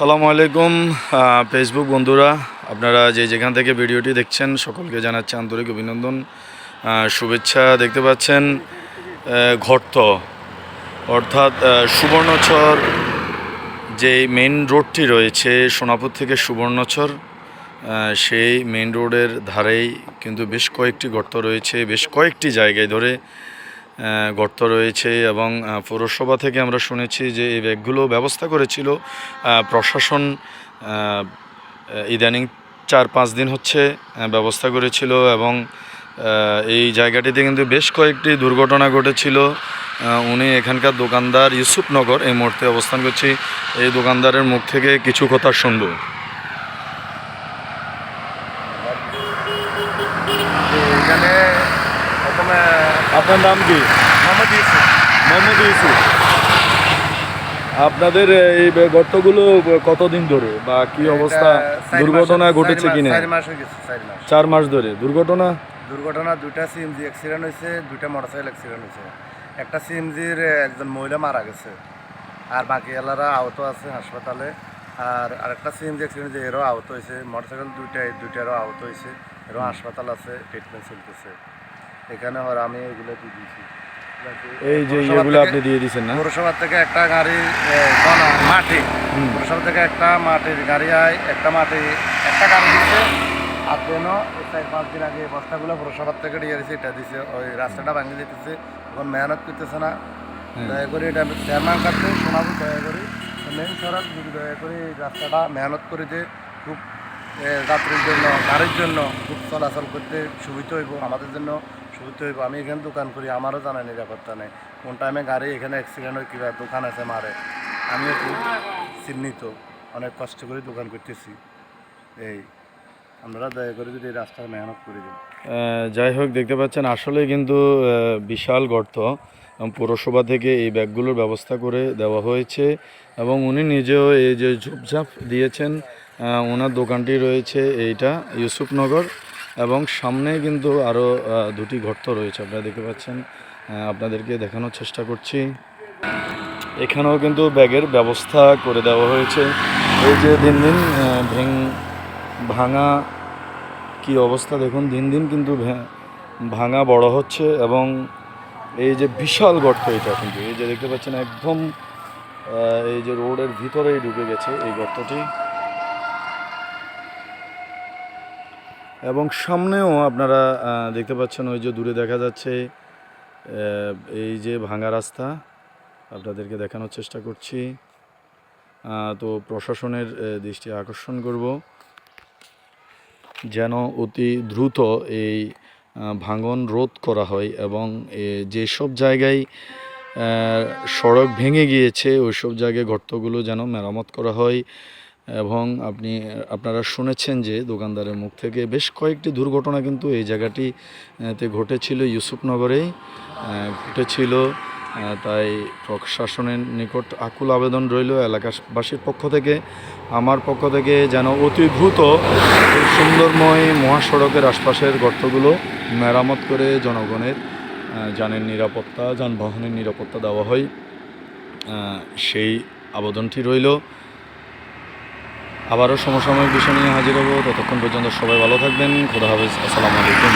সালামু আলাইকুম ফেসবুক বন্ধুরা, আপনারা যে যেখান থেকে ভিডিওটি দেখছেন, সকলকে জানাচ্ছি আন্তরিক অভিনন্দন শুভেচ্ছা দেখতে পাচ্ছেন ঘর্ত অর্থাৎ সুবর্ণচর যে মেন রোডটি রয়েছে, সোনাপুর থেকে সুবর্ণচর সেই মেন রোডের ধারেই কিন্তু বেশ কয়েকটি গর্ত রয়েছে, বেশ কয়েকটি জায়গায় ধরে গর্ত রয়েছে এবং পৌরসভা থেকে আমরা শুনেছি যে এই ব্যাগগুলো ব্যবস্থা করেছিল প্রশাসন ইদানিং চার পাঁচ দিন হচ্ছে ব্যবস্থা করেছিল এবং এই জায়গাটিতে কিন্তু বেশ কয়েকটি দুর্ঘটনা ঘটেছিল। উনি এখানকার দোকানদার ইউসুফনগর, এই মুহূর্তে অবস্থান করছি, এই দোকানদারের মুখ থেকে কিছু কথা শুনব। এখানে আপনার নাম কি? মোহাম্মদ ইউসুফ। মোহাম্মদ ইউসুফ। আপনাদের এই গর্তগুলো কতদিন ধরে বা কি অবস্থা? দুর্ঘটনা ঘটেছে কিনা? চার মাস হয়ে গেছে চার মাস। চার মাস ধরে। দুর্ঘটনা? দুর্ঘটনা দুইটা সিএমজি অ্যাক্সিডেন্ট হয়েছে দুইটা মোটরসাইকেল অ্যাক্সিডেন্ট হয়েছে। একটা সিএমজির একজন মহিলা মারা গেছে আর বাকি এলারা আহত আছে হাসপাতালে। আর আরেকটা সিএমজি অ্যাক্সিডেন্ট যে এরও আহত হয়েছে। মোটরসাইকেল দুইটাই দুইটারও আহত হয়েছে এরও হাসপাতাল আছে ট্রিটমেন্ট চলতেছে। এখানে হর আমি এগুলো দিয়ে দিয়েছি? এই যে থেকে- আপনি দিয়ে দিয়েছেন না? পৌরসভা থেকে একটা গাড়ি মাটি। পৌরসভা থেকে একটা মাটির গাড়ি আয় একটা মাটি একটা গাড়ি দিচ্ছে আর যেন চার পাঁচ দিন আগে বস্তাগুলো পৌরসভার থেকে দিয়ে দিচ্ছে এটা দিচ্ছে ওই রাস্তাটা ভাঙে যেতেছে এখন মেহনত করতেছে না। হ্যাঁ। দয়া করে এটা চেয়ারম্যান কাছে শোনাবো দয়া করে। মেন সড়ক যদি দয়া করে রাস্তাটা মেহনত করে যে খুব যাত্রীর জন্য গাড়ির জন্য খুব চলাচল করতে সুবিধা হইব আমাদের জন্য সুবিধা হইব আমি এখানে দোকান করি, আমারও জানা নিরাপত্তা নেই। কোন টাইমে গাড়ি, এখানে অ্যাক্সিডেন্ট হয় কীভাবে দোকান আছে মারে। আমি খুব চিহ্নিত, অনেক কষ্ট করে দোকান করতেছি। এই, আপনারা দয়া করে যদি এই রাস্তাটা মেহনত করে দিন। যাই হোক, দেখতে পাচ্ছেন আসলে কিন্তু বিশাল গর্ত। পৌরসভা থেকে এই ব্যাগগুলোর ব্যবস্থা করে দেওয়া হয়েছে। এবং উনি নিজেও এই যে ঝুপঝাপ দিয়েছেন ওনার দোকানটি রয়েছে এইটা, ইউসুফনগর। এবং সামনে কিন্তু আরও দুটি গর্ত রয়েছে। আপনারা দেখতে পাচ্ছেন আপনাদেরকে দেখানোর চেষ্টা করছি। এখানেও কিন্তু ব্যাগের ব্যবস্থা করে দেওয়া হয়েছে। এই যে দিন দিন আহ, ভেং ভাঙা কি অবস্থা দেখুন দিন দিন কিন্তু ভাঙা বড় হচ্ছে এবং এই যে বিশাল গর্ত এটা কিন্তু এই যে দেখতে পাচ্ছেন একদম এই যে রোডের ভিতরেই ঢুকে গেছে এই গর্তটি। এবং সামনেও আপনারা দেখতে পাচ্ছেন ওই যে দূরে দেখা যাচ্ছে এই যে ভাঙা রাস্তা। আপনাদেরকে দেখানোর চেষ্টা করছি। তো প্রশাসনের দৃষ্টি আকর্ষণ করব যেন অতি দ্রুত এই ভাঙন রোধ করা হয় এবং যেসব জায়গায় সড়ক ভেঙে গিয়েছে, ওইসব জায়গায় গর্তগুলো যেন মেরামত করা হয়। এবং আপনি আপনারা শুনেছেন যে দোকানদারের মুখ থেকে বেশ কয়েকটি দুর্ঘটনা কিন্তু এই জায়গাটি আহ, তে ঘটেছিল ইউসুফনগরেই ঘটেছিল তাই প্রশাসনের নিকট আকুল আবেদন রইল এলাকাবাসীর পক্ষ থেকে। আমার পক্ষ থেকে যেন অতি দ্রুত সুন্দরময় মহাসড়কের আশপাশের গর্তগুলো মেরামত করে জনগণের যানের নিরাপত্তা যানবাহনের নিরাপত্তা দেওয়া হয়। সেই আবেদনটি রইল। আবারও সমসাময়িক বিষয় নিয়ে হাজির হব। ততক্ষণ পর্যন্ত সবাই ভালো থাকবেন। খোদা হাফেজ। আসসালামু আলাইকুম।